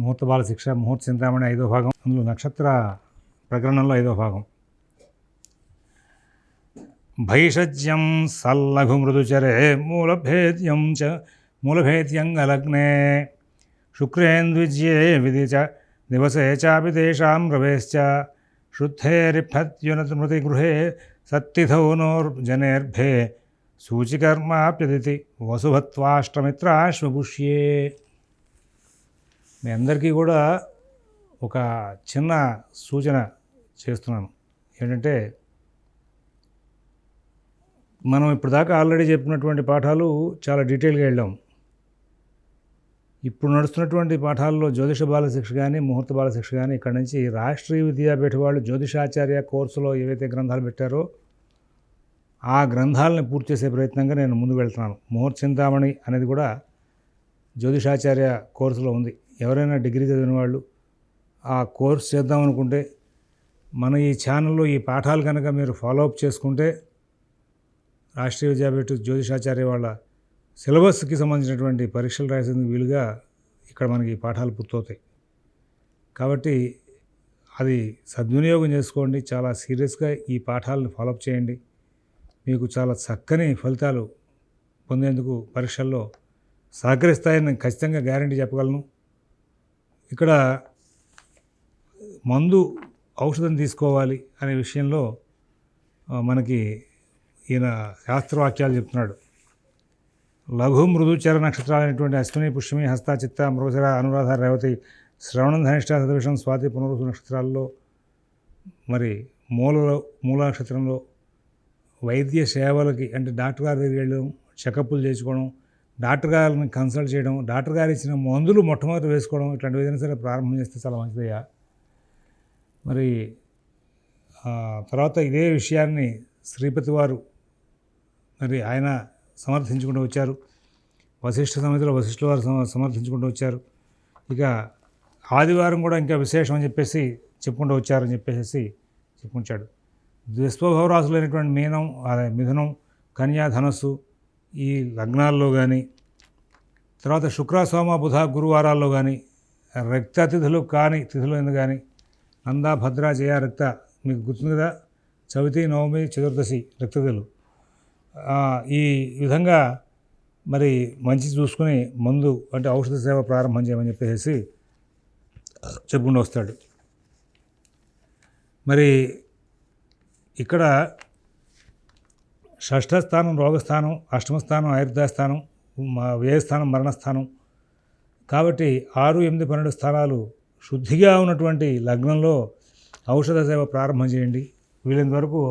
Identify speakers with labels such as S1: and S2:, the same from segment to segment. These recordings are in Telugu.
S1: ముహూర్త బాల శిక్ష ముహూర్త చింతామణి ఐదో భాగం అందులో నక్షత్ర ప్రకరణంలో ఐదో భాగం భైషజ్యం సల్లఘు మృదుచరే మూలభేద్యం చ మూలభేద్యం గలగ్నే శుక్రేంద్విజ్యే విధి చ దివసే చాపి తేషాం రవేశ్చ శుద్ధేరిఫత్యునమృతిగృహే సత్తిథౌనోర్జనేర్భే సూచికర్మాప్యదితి వసుభత్వాష్టమిత్రాశ్వపుష్యే మీ అందరికీ కూడా ఒక చిన్న సూచన చేస్తున్నాను. ఏంటంటే మనం ఇప్పటిదాకా ఆల్రెడీ చెప్పినటువంటి పాఠాలు చాలా డీటెయిల్గా వెళ్ళాం. ఇప్పుడు నడుస్తున్నటువంటి పాఠాల్లో జ్యోతిష బాలశిక్ష కానీ ముహూర్త బాలశిక్ష కానీ ఇక్కడ నుంచి రాష్ట్రీయ విద్యాపీఠ వాళ్ళు జ్యోతిషాచార్య కోర్సులో ఏవైతే గ్రంథాలు పెట్టారో ఆ గ్రంథాలను పూర్తి చేసే ప్రయత్నంగా నేను ముందుకు వెళ్తున్నాను. ముహూర్త చింతామణి అనేది కూడా జ్యోతిషాచార్య కోర్సులో ఉంది. ఎవరైనా డిగ్రీ చదివిన వాళ్ళు ఆ కోర్స్ చేద్దాం అనుకుంటే మన ఈ ఛానల్లో ఈ పాఠాలు కనుక మీరు ఫాలో అప్ చేసుకుంటే రాష్ట్రీయ విద్యాపీఠ జ్యోతిషాచార్య వాళ్ళ సిలబస్కి సంబంధించినటువంటి పరీక్షలు రాసేందుకు వీలుగా ఇక్కడ మనకి ఈ పాఠాలు పూర్తవుతాయి. కాబట్టి అది సద్వినియోగం చేసుకోండి చాలా సీరియస్గా ఈ పాఠాలను ఫాలోఅప్ చేయండి. మీకు చాలా చక్కని ఫలితాలు పొందేందుకు పరీక్షల్లో సహకరిస్తాయని నేను ఖచ్చితంగా గ్యారంటీ చెప్పగలను. ఇక్కడ మందు ఔషధం తీసుకోవాలి అనే విషయంలో మనకి ఈయన శాస్త్రవాక్యాలు చెప్తున్నాడు. లఘు మృదుచర నక్షత్రాలైనటువంటి అశ్విని పుష్యమి హస్త చిత్త మృగశర అనురాధ రేవతి శ్రవణం ధనిష్ట సదృశం స్వాతి పునరుసు నక్షత్రాల్లో మరి మూలలో మూల నక్షత్రంలో వైద్య సేవలకి అంటే డాక్టర్ గారి దగ్గరికి వెళ్ళడం చెకప్లు చేసుకోవడం డాక్టర్ గారిని కన్సల్ట్ చేయడం డాక్టర్ గారు ఇచ్చిన మందులు మొట్టమొదటి వేసుకోవడం ఇట్లాంటివి ఏదైనా సరే ప్రారంభం చేస్తే చాలా మంచిదయ్యా. మరి తర్వాత ఇదే విషయాన్ని శ్రీపతి వారు మరి ఆయన సమర్థించుకుంటూ వచ్చారు. వశిష్ఠ సమితిలో వశిష్ఠ వారు సమర్థించుకుంటూ వచ్చారు. ఇక ఆదివారం కూడా ఇంకా విశేషం అని చెప్పేసి చెప్పుకుంటూ వచ్చారని చెప్పేసి చెప్పుకుంటాడు. ద్విస్వభవరాశులైనటువంటి మీనం అదే మిథునం కన్యా ధనస్సు ఈ లగ్నాల్లో కానీ తర్వాత శుక్ర సోమ బుధ గురువారాల్లో కానీ రక్త తిథులు కాని తిథులు ఎందుకు కానీ నంద భద్ర జయ రక్త మీకు గుర్తుంది కదా? చవితి నవమి చతుర్దశి రక్తతిథులు. ఈ విధంగా మరి మంచి చూసుకుని మందు అంటే ఔషధ సేవ ప్రారంభం చేయమని చెప్పేసి చెప్పుకుంటూ వస్తాడు. మరి ఇక్కడ షష్ఠ స్థానం రోగస్థానం అష్టమ స్థానం ఆయుర్దాస్థానం వ్యయస్థానం మరణస్థానం. కాబట్టి ఆరు ఎనిమిది పన్నెండు స్థానాలు శుద్ధిగా ఉన్నటువంటి లగ్నంలో ఔషధ సేవ ప్రారంభం చేయండి. వీలైనంత వరకు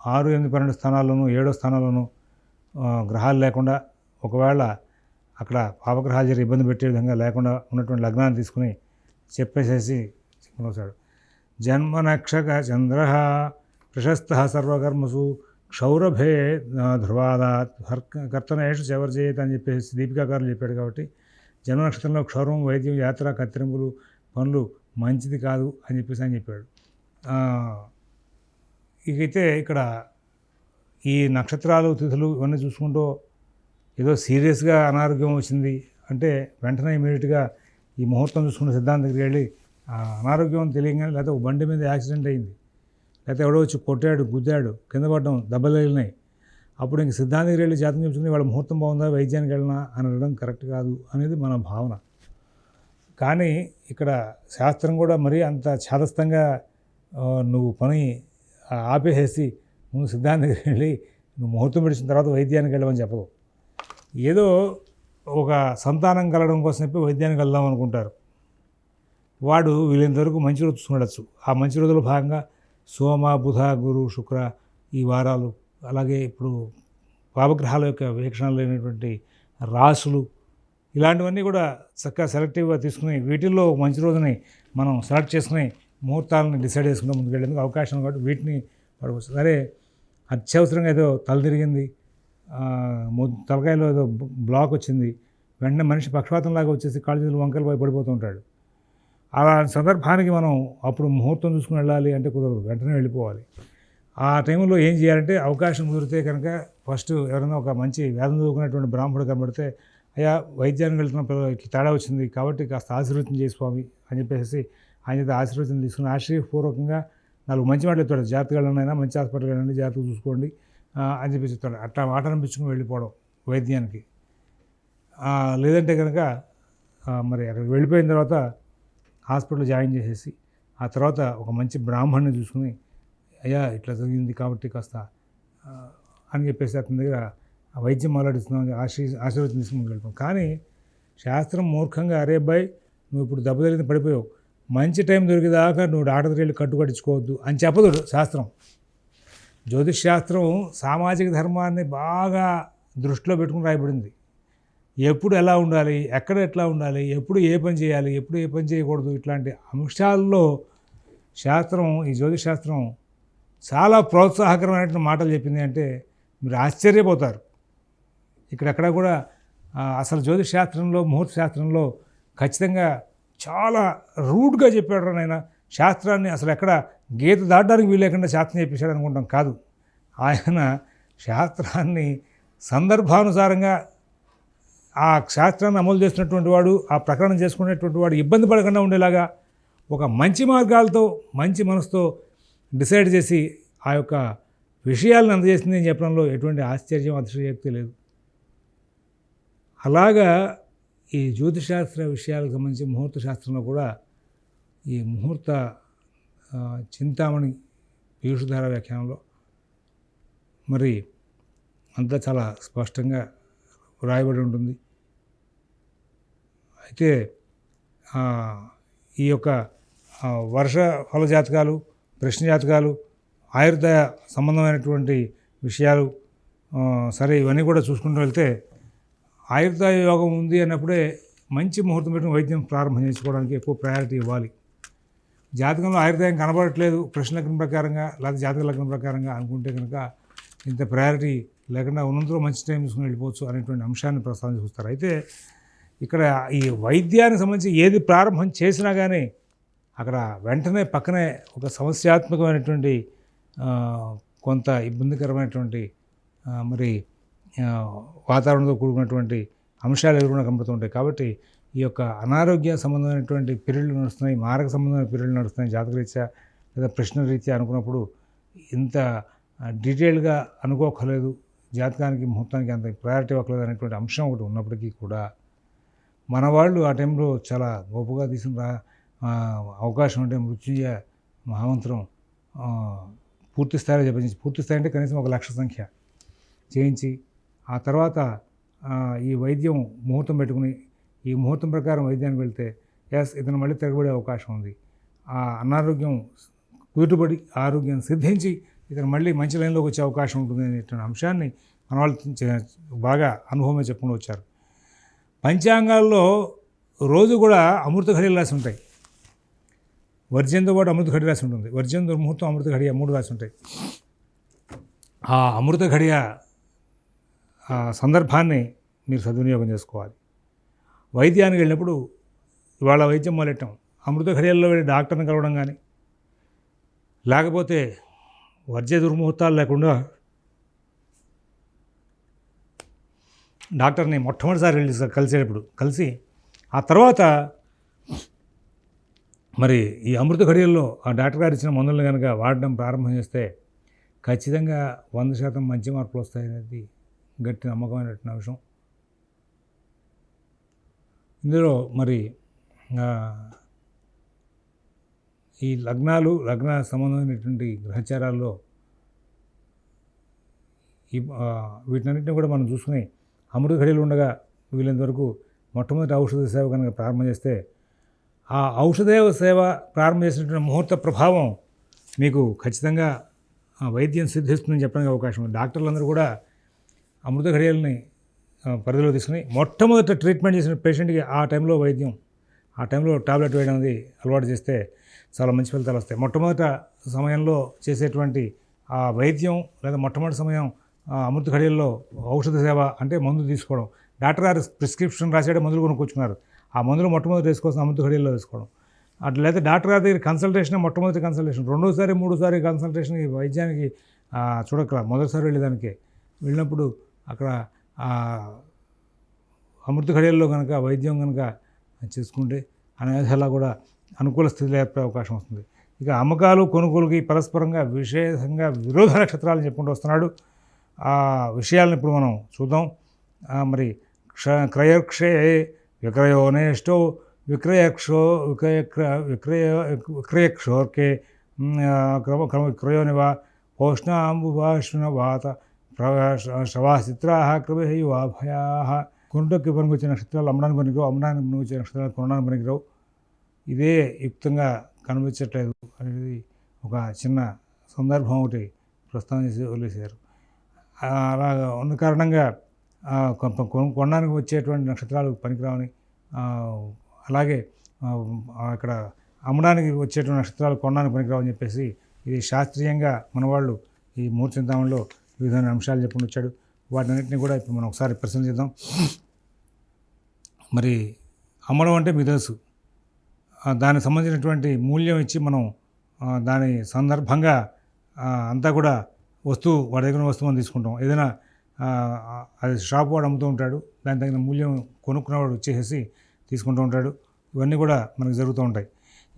S1: ఆరు ఎనిమిది పన్నెండు స్థానాల్లోనూ ఏడో స్థానాల్లోనూ గ్రహాలు లేకుండా ఒకవేళ అక్కడ పాపగ్రహాలు జరిగి ఇబ్బంది పెట్టే విధంగా లేకుండా ఉన్నటువంటి లగ్నాన్ని తీసుకుని చెప్పేసేసి జన్మ నక్షక చంద్ర ప్రశస్త సర్వకర్మసు క్షౌరభే ఆ, ధ్రువాదాత్ హర్క కర్తనేషు చవర్జేయత్ అని చెప్పేసి దీపికాకారులు చెప్పాడు కాబట్టి జన్మ నక్షత్రంలో క్షౌరం వైద్యం యాత్ర కత్తిరింపులు పనులు మంచిది కాదు అని చెప్పేసి అని చెప్పాడు. ఇకైతే ఇక్కడ ఈ నక్షత్రాలు తిథులు ఇవన్నీ చూసుకుంటూ ఏదో సీరియస్గా అనారోగ్యం వచ్చింది అంటే వెంటనే ఇమీడియట్గా ఈ ముహూర్తం చూసుకున్న సిద్ధాంతం దగ్గరికి వెళ్ళి అనారోగ్యం తెలియగానే లేకపోతే ఒక బండి మీద యాక్సిడెంట్ అయింది. లేకపోతే ఎవడో వచ్చి కొట్టాడు గుద్దాడు కింద పడడం దెబ్బలు వెళ్ళినాయి అప్పుడు ఇంక సిద్ధాంతికి వెళ్ళి జాతకం చెప్పుకుని వాళ్ళ ముహూర్తం బాగుందా వైద్యానికి వెళ్ళినా? అని అనడం కరెక్ట్ కాదు అనేది మన భావన. కానీ ఇక్కడ శాస్త్రం కూడా మరీ అంత ఛాదస్థంగా నువ్వు పని ఆపేసేసి నువ్వు సిద్ధాంతికి వెళ్ళి నువ్వు ముహూర్తం పెడిచిన తర్వాత వైద్యానికి వెళ్ళమని చెప్పదు. ఏదో ఒక సంతానం కలగడం కోసం చెప్పి వైద్యానికి వెళ్దాం అనుకుంటారు. వాడు వీళ్ళంతవరకు మంచి రోజు చూడొచ్చు. ఆ మంచి రోజుల భాగంగా సోమ బుధ గురు శుక్ర ఈ వారాలు అలాగే ఇప్పుడు పాపగ్రహాల యొక్క వీక్షణలు లేనటువంటి రాసులు ఇలాంటివన్నీ కూడా చక్కగా సెలెక్టివ్గా తీసుకుని వీటిల్లో మంచి రోజుని మనం సెలెక్ట్ చేసుకుని ముహూర్తాలను డిసైడ్ చేసుకుని ముందుకు వెళ్ళేందుకు అవకాశం కాబట్టి వీటిని పడవచ్చు. సరే అత్యవసరంగా ఏదో తల తిరిగింది. తలకాయలో ఏదో బ్లాక్ వచ్చింది. వెంటనే మనిషి పక్షపాతంలాగా వచ్చేసి కాళ్ళు చేతులు వంకలు పోయి పడిపోతూ ఉంటాడు. అలా సందర్భానికి మనం అప్పుడు ముహూర్తం చూసుకుని వెళ్ళాలి అంటే కుదరదు. వెంటనే వెళ్ళిపోవాలి. ఆ టైంలో ఏం చేయాలంటే అవకాశం కుదిరితే కనుక ఫస్ట్ ఎవరైనా ఒక మంచి వేదం చదువుకునేటువంటి బ్రాహ్మణుడు కనబడితే అయ్యా వైద్యానికి వెళ్తున్న పిల్లలు ఇట్లా తేడా వచ్చింది కాబట్టి కాస్త ఆశీర్వచనం చేసి స్వామి అని చెప్పేసి ఆయన చేత ఆశీర్వచనం తీసుకుని ఆశ్చర్యపూర్వకంగా నాలుగు మంచి మాటలు చెప్తాడు. జాగ్రత్తగా మంచి హాస్పిటల్ వెళ్ళండి జాగ్రత్తగా చూసుకోండి అని చెప్పి చెప్తాడు. అట్లా మాట అనిపించుకుని వెళ్ళిపోవడం వైద్యానికి. లేదంటే కనుక మరి అక్కడికి వెళ్ళిపోయిన తర్వాత హాస్పిటల్ జాయిన్ చేసేసి ఆ తర్వాత ఒక మంచి బ్రాహ్మణ్ని చూసుకుని అయ్యా ఇట్లా జరిగింది కాబట్టి కాస్త అని చెప్పేసి అతని దగ్గర వైద్యం మాట్లాడిస్తున్నాం ఆశీ ఆశీర్వచనం తీసుకుని వెళ్ళిపోయాం కానీ శాస్త్రం మూర్ఖంగా అరే అబ్బాయి నువ్వు ఇప్పుడు దెబ్బ తగిలింది పడిపోయావు. మంచి టైం దొరికేదాకా నువ్వు డాక్టర్ దగ్గర వెళ్ళి కట్టు కట్టించుకోవద్దు అని చెప్పదు శాస్త్రం. జ్యోతిష్ శాస్త్రం సామాజిక ధర్మాన్ని బాగా దృష్టిలో పెట్టుకుని రాయబడింది. ఎప్పుడు ఎలా ఉండాలి? ఎక్కడ ఎట్లా ఉండాలి? ఎప్పుడు ఏ పని చేయాలి? ఎప్పుడు ఏ పని చేయకూడదు? ఇట్లాంటి అంశాల్లో శాస్త్రం ఈ జ్యోతిష్ శాస్త్రం చాలా ప్రోత్సాహకరమైనటువంటి మాటలు చెప్పింది అంటే మీరు ఆశ్చర్యపోతారు. ఇక్కడెక్కడ కూడా అసలు జ్యోతిష్ శాస్త్రంలో ముహూర్త శాస్త్రంలో ఖచ్చితంగా చాలా రూడ్గా చెప్పాడు నాయన శాస్త్రాన్ని అసలు ఎక్కడ గీత దాటడానికి వీలేకుండా శాస్త్రం చెప్పేశాడు అనుకుంటాం కాదు. ఆయన శాస్త్రాన్ని సందర్భానుసారంగా ఆ శాస్త్రాన్ని అమలు చేస్తున్నటువంటి వాడు ఆ ప్రకటన చేసుకునేటువంటి వాడు ఇబ్బంది పడకుండా ఉండేలాగా ఒక మంచి మార్గాలతో మంచి మనసుతో డిసైడ్ చేసి ఆ యొక్క విషయాలను అందజేసింది అని చెప్పడంలో ఎటువంటి ఆశ్చర్యం అతిశయోక్తి లేదు. అలాగా ఈ జ్యోతిశాస్త్ర విషయాలకు సంబంధించి ముహూర్త శాస్త్రంలో కూడా ఈ ముహూర్త చింతామణి పీయూషధార వ్యాఖ్యానంలో మరి అంతా చాలా స్పష్టంగా వ్రాయబడి ఉంటుంది. అయితే ఈ యొక్క వర్ష ఫల జాతకాలు ప్రశ్న జాతకాలు ఆయుర్దాయ సంబంధమైనటువంటి విషయాలు సరే ఇవన్నీ కూడా చూసుకుంటూ వెళ్తే ఆయుర్దాయ యోగం ఉంది అన్నప్పుడే మంచి ముహూర్తం పెట్టిన వైద్యం ప్రారంభం చేసుకోవడానికి ఎక్కువ ప్రయారిటీ ఇవ్వాలి. జాతకంలో ఆయుర్దాయం కనబడట్లేదు ప్రశ్న లగ్నం ప్రకారంగా లేదా జాతక లగ్నం ప్రకారంగా అనుకుంటే కనుక ఇంత ప్రయారిటీ లేకుండా ఉన్నంతలో మంచి టైం తీసుకుని వెళ్ళిపోవచ్చు అనేటువంటి అంశాన్ని ప్రస్తావన చూస్తారు అయితే ఇక్కడ ఈ వైద్యానికి సంబంధించి ఏది ప్రారంభం చేసినా కానీ అక్కడ వెంటనే పక్కనే ఒక సమస్యాత్మకమైనటువంటి కొంత ఇబ్బందికరమైనటువంటి మరి వాతావరణంతో కూడుకున్నటువంటి అంశాలు ఎదురుకుండా కనబడుతుంటాయి కాబట్టి ఈ యొక్క అనారోగ్య సంబంధమైనటువంటి పీరియడ్లు నడుస్తున్నాయి మారక సంబంధమైన పీరియడ్లు నడుస్తున్నాయి జాతకరీత్యా లేదా ప్రశ్న రీత్యా అనుకున్నప్పుడు ఇంత డీటెయిల్గా అనుకోకలేదు జాతకానికి ముహూర్తానికి అంత ప్రయారిటీ ఇవ్వకలేదు అనేటువంటి అంశం ఒకటి ఉన్నప్పటికీ కూడా మన వాళ్ళు ఆ టైంలో చాలా గొప్పగా తీసిన అవకాశం అంటే మృత్యుంజయ మహామంత్రం పూర్తి స్థాయిలో జపించి. పూర్తి స్థాయి అంటే కనీసం ఒక లక్ష సంఖ్య చేయించి ఆ తర్వాత ఈ వైద్యం ముహూర్తం పెట్టుకుని ఈ ముహూర్తం ప్రకారం వైద్యానికి వెళ్తే ఎస్ ఇతను మళ్ళీ తిరగబడే అవకాశం ఉంది. ఆ అనారోగ్యం కుదుటపడి ఆరోగ్యం సిద్ధించి ఇతను మళ్ళీ మంచి లైన్లోకి వచ్చే అవకాశం ఉంటుంది అనేటువంటి అంశాన్ని మన వాళ్ళు చే- బాగా అనుభవమే చెప్పుకుంటూ వచ్చారు. పంచాంగాల్లో రోజు కూడా అమృత ఘడియలు రాసి ఉంటాయి. వర్జంతో పాటు అమృత ఘడి రాసి ఉంటుంది. వర్జం దుర్ముహూర్తం అమృత ఘడియ మూడు రాసి ఉంటాయి. ఆ అమృత ఘడియ సందర్భాన్ని మీరు సద్వినియోగం చేసుకోవాలి. వైద్యానికి వెళ్ళినప్పుడు ఇవాళ వైద్యం మొదలెట్టాం. అమృత ఘడియల్లో వెళ్ళి డాక్టర్ని కలవడం కానీ లేకపోతే వర్జ దుర్ముహూర్తాలు లేకుండా డాక్టర్ని మొట్టమొదటిసారి వెళ్ళి కలిసేటప్పుడు కలిసి ఆ తర్వాత మరి ఈ అమృత ఘడియల్లో ఆ డాక్టర్ గారు ఇచ్చిన మందులను కనుక వాడడం ప్రారంభం చేస్తే ఖచ్చితంగా వంద శాతం మంచి మార్పులు వస్తాయనేది గట్టి నమ్మకమైనటువంటి అంశం. ఇందులో మరి ఈ లగ్నాలు లగ్న సంబంధమైనటువంటి గ్రహచారాల్లో ఈ ఆ, కూడా మనం చూసుకుని అమృత ఘడియలు ఉండగా వీలైనంత వరకు మొట్టమొదటి ఔషధ సేవ కనుక ప్రారంభం చేస్తే ఆ ఔషధేవ సేవ ప్రారంభం చేసినటువంటి ముహూర్త ప్రభావం మీకు ఖచ్చితంగా వైద్యం సిద్ధిస్తుందని చెప్పడానికి అవకాశం ఉంది. డాక్టర్లందరూ కూడా అమృత ఘడియల్ని పరిధిలో తీసుకుని మొట్టమొదట ట్రీట్మెంట్ చేసిన పేషెంట్కి ఆ టైంలో వైద్యం ఆ టైంలో టాబ్లెట్ వేయడం అనేది అలవాటు చేస్తే చాలా మంచి ఫలితాలు వస్తాయి. మొట్టమొదట సమయంలో చేసేటువంటి ఆ వైద్యం లేదా మొట్టమొదటి సమయం అమృత ఘడియల్లో ఔషధ సేవ అంటే మందు తీసుకోవడం. డాక్టర్ గారు ప్రిస్క్రిప్షన్ రాసేట మందులు కొనుక్కొచ్చుకున్నారు. ఆ మందులు మొట్టమొదటి వేసుకోవాల్సిన అమృత ఘడియల్లో వేసుకోవడం అట్లా లేదా డాక్టర్ గారి దగ్గర కన్సల్టేషన్ మొట్టమొదటి కన్సల్టేషన్ రెండోసారి మూడోసారి కన్సల్టేషన్ ఈ వైద్యానికి చూడక్కల. మొదటిసారి వెళ్ళేదానికి. వెళ్ళినప్పుడు అక్కడ అమృత ఘడియల్లో కనుక వైద్యం కనుక చేసుకుంటే అనేలా కూడా అనుకూల స్థితిలో ఏర్పడే అవకాశం వస్తుంది. ఇక అమ్మకాలు కొనుగోలుకి పరస్పరంగా విశేషంగా విరోధ నక్షత్రాలు చెప్పుకుంటూ వస్తున్నాడు. ఆ విషయాలను ఇప్పుడు మనం చూద్దాం. మరి క్ష క్రయక్షే విక్రయోనేష్టో విక్రయక్షో విక్రయ విక్రయ విక్రయక్షోర్కే క్రమ క్రమ విక్రయోనివా పౌష్ణాంబువాశ్విన వాత శ్రవాచిత్రా క్రమేయువాభయా కొనుటకి పనికొచ్చే నక్షత్రాలు అమ్మడానికి పనికిరావు అమ్మడానికి పనికొచ్చే నక్షత్రాలు కొనడానికి పనికిరావు. ఇదే యుక్తంగా కనిపించట్లేదు అనేది ఒక చిన్న సందర్భం ఒకటి ప్రస్తావన చేసి వదిలేశారు. అలాగా ఉన్న కారణంగా కొ- కొ- కొనడానికి వచ్చేటువంటి నక్షత్రాలు పనికిరావని అలాగే ఇక్కడ అమ్మడానికి వచ్చేటువంటి నక్షత్రాలు కొనడానికి పనికిరావని చెప్పేసి ఇది శాస్త్రీయంగా మనవాళ్ళు ఈ మూర్చింతామంలో వివిధమైన అంశాలు చెప్పుకుని వచ్చాడు. వాటినన్నింటినీ కూడా ఇప్పుడు మనం ఒకసారి పరిశీలిద్దాం మరి అమ్మడం అంటే మీకు తెలుసు. దానికి సంబంధించినటువంటి మూల్యం ఇచ్చి మనం దాని సందర్భంగా అంతా కూడా వస్తువు వాడి దగ్గర వస్తువు మనం తీసుకుంటాం. ఏదైనా అది షాప్ వాడు అమ్ముతూ ఉంటాడు. దానికి తగిన మూల్యం కొనుక్కున్నవాడు వచ్చేసేసి తీసుకుంటూ ఉంటాడు. ఇవన్నీ కూడా మనకు జరుగుతూ ఉంటాయి.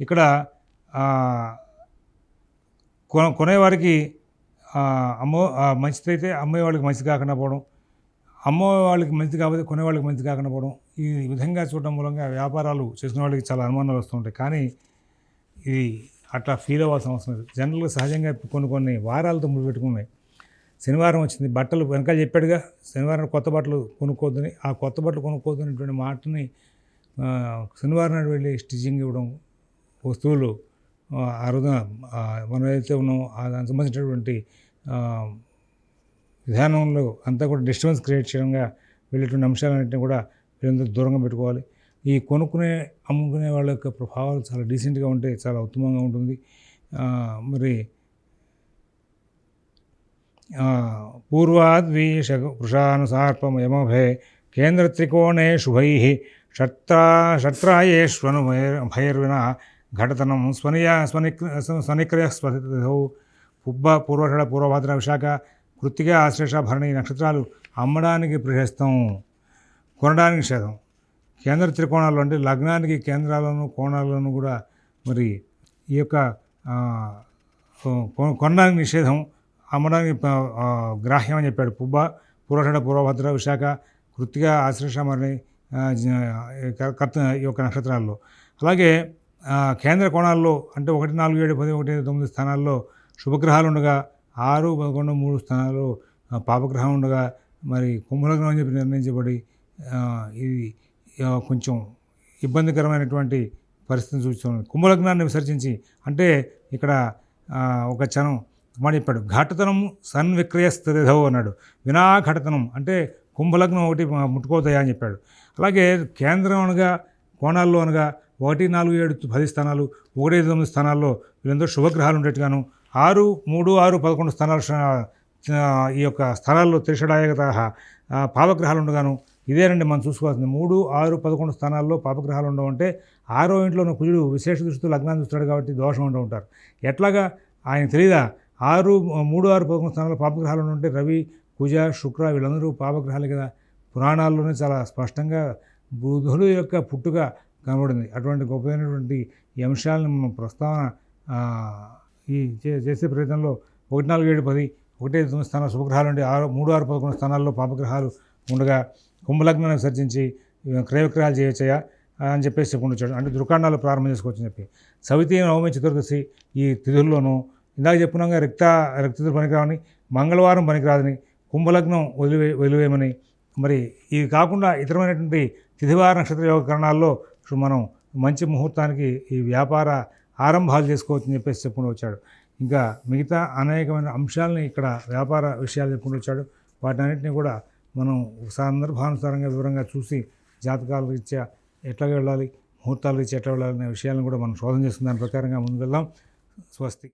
S1: ఇక్కడ కొన కొనేవారికి అమ్మో మంచిదైతే అమ్మే వాళ్ళకి మంచిది కాకుండా పోవడం. అమ్మ వాళ్ళకి మంచిది కాకపోతే కొనేవాళ్ళకి మంచిది కాకుండా పోవడం. ఈ విధంగా చూడడం మూలంగా వ్యాపారాలు చేసుకునే వాళ్ళకి చాలా అనుమానాలు వస్తుంటాయి కానీ ఇది అట్లా ఫీల్ అవ్వాల్సిన అవసరం లేదు. జనరల్గా సహజంగా కొన్ని కొన్ని వారాలతో ముడిపెట్టుకున్నాయి శనివారం వచ్చింది బట్టలు వెనకాల చెప్పాడుగా శనివారం కొత్త బట్టలు కొనుక్కోద్దని ఆ కొత్త బట్టలు కొనుక్కోవద్దనేటువంటి మాటని శనివారం నాడు వెళ్ళి స్టిచ్చింగ్ ఇవ్వడం వస్తువులు ఆ, రోజున మనం ఏదైతే ఉన్నామో దానికి సంబంధించినటువంటి విధానంలో అంతా కూడా డిస్టర్బెన్స్ క్రియేట్ చేయడంగా వెళ్ళేటువంటి అంశాలన్నింటినీ కూడా వీళ్ళందరూ దూరంగా పెట్టుకోవాలి. ఈ కొనుక్కునే అమ్ముకునే వాళ్ళ యొక్క ప్రభావాలు చాలా డీసెంట్గా ఉంటే చాలా ఉత్తమంగా ఉంటుంది. మరి పూర్వాద్వీష వృషానుసార్పమయమభే కేంద్రత్రికోణే శుభై షట్రా షట్రాయేష్వను భైర్విన ఘటతనం స్వనియ స్వని స్వనిక్రయ స్వతిథౌ పుబ్బ పూర్వషడ పూర్వభాద్ర విశాఖ కృత్తిక ఆశ్లేష భరణి నక్షత్రాలు అమ్మడానికి ప్రశస్తం కొనడానికి శాతం కేంద్ర త్రికోణాలు అంటే లగ్నానికి కేంద్రాలను కోణాలను కూడా మరి ఈ యొక్క కొ- కొనడానికి నిషేధం అమ్మడానికి గ్రాహ్యం అని చెప్పాడు పుబ్బ పూర్వషడ పూర్వభద్ర విశాఖ కృత్తిక ఆశ్లేష మరణి కర్త ఈ యొక్క నక్షత్రాల్లో. అలాగే కేంద్ర కోణాల్లో అంటే ఒకటి నాలుగు ఏడు పది ఒకటి తొమ్మిది స్థానాల్లో శుభగ్రహాలు ఉండగా ఆరు పదకొండు మూడు స్థానాల్లో పాపగ్రహం ఉండగా మరి కుంభలగ్నం అని చెప్పి నిర్ణయించబడి ఇది కొంచెం ఇబ్బందికరమైనటువంటి పరిస్థితిని చూస్తుంది కుంభలగ్నాన్ని విసర్జించి అంటే ఇక్కడ ఒక చనం మాట చెప్పాడు ఘటతనం సన్ విక్రయస్థిధవు అన్నాడు. వినాఘటతనం అంటే కుంభలగ్నం ఒకటి ముట్టుకోతాయా అని చెప్పాడు. అలాగే కేంద్రం అనగా కోణాల్లో అనగా ఒకటి నాలుగు ఏడు పది స్థానాలు ఒకటి ఐదు తొమ్మిది స్థానాల్లో వీళ్ళందరూ శుభగ్రహాలు ఉండేట్టుగాను ఆరు మూడు ఆరు పదకొండు స్థానాలు ఈ యొక్క స్థలాల్లో త్రిషడాయగత పావగ్రహాలు ఉండగాను ఇదేనండి మనం చూసుకోవాల్సింది. మూడు ఆరు పదకొండు స్థానాల్లో పాపగ్రహాలు ఉండవంటే ఆరో ఇంట్లోనూ కుజుడు విశేష దృష్టితో లగ్నాన్ని చూస్తాడు కాబట్టి దోషం ఉండి ఉంటారు. ఎట్లాగా? ఆయన తెలియదా ఆరు మూడు ఆరు పదకొండు స్థానాల్లో పాపగ్రహాలు ఉంటే రవి కుజ శుక్ర వీళ్ళందరూ పాపగ్రహాలు కదా? పురాణాల్లోనే చాలా స్పష్టంగా బుధుడు యొక్క పుట్టుక కనబడింది. అటువంటి గొప్పదైనటువంటి ఈ అంశాలను మనం ప్రస్తావన ఈ చే- చేసే ప్రయత్నంలో ఒకటి నాలుగు ఏడు పది ఒకటే తొమ్మిది స్థానాలు శుభగ్రహాలు ఉండి ఆరు మూడు ఆరు పదకొండు స్థానాల్లో పాపగ్రహాలు ఉండగా కుంభలగ్నాన్ని విసర్జించి క్రయవిక్రయాలు క్రయ అని చెప్పేసి చెప్పుకుంటూ వచ్చాడు. అంటే దుకాణాలు ప్రారంభం చేసుకోవచ్చని చెప్పి. సవితి నవమి చతుర్దశి ఈ తిథుల్లోనూ ఇందాక చెప్పుకున్నాగా రిక్త రిక్తిథులు పనికిరావని మంగళవారం పనికిరాదని కుంభలగ్నం వదిలివే వదిలివేయమని. మరి ఇవి కాకుండా ఇతరమైనటువంటి తిథివార నక్షత్ర యోగ కరణాల్లో మనం మంచి ముహూర్తానికి ఈ వ్యాపార ఆరంభాలు చేసుకోవచ్చని చెప్పేసి చెప్పుకుంటూ వచ్చాడు. ఇంకా మిగతా అనేకమైన అంశాలని ఇక్కడ వ్యాపార విషయాలు చెప్పుకుంటూ వచ్చాడు. వాటన్నిటిని కూడా మనం సందర్భానుసారంగా వివరంగా చూసి జాతకాల రీత్యా ఎట్లా వెళ్ళాలి ముహూర్తాల రీత్యా ఎట్లా వెళ్ళాలి అనే విషయాలను కూడా మనం శోధన చేసుకున్న దాని ప్రకారంగా ముందు వెళ్దాం స్వస్తి.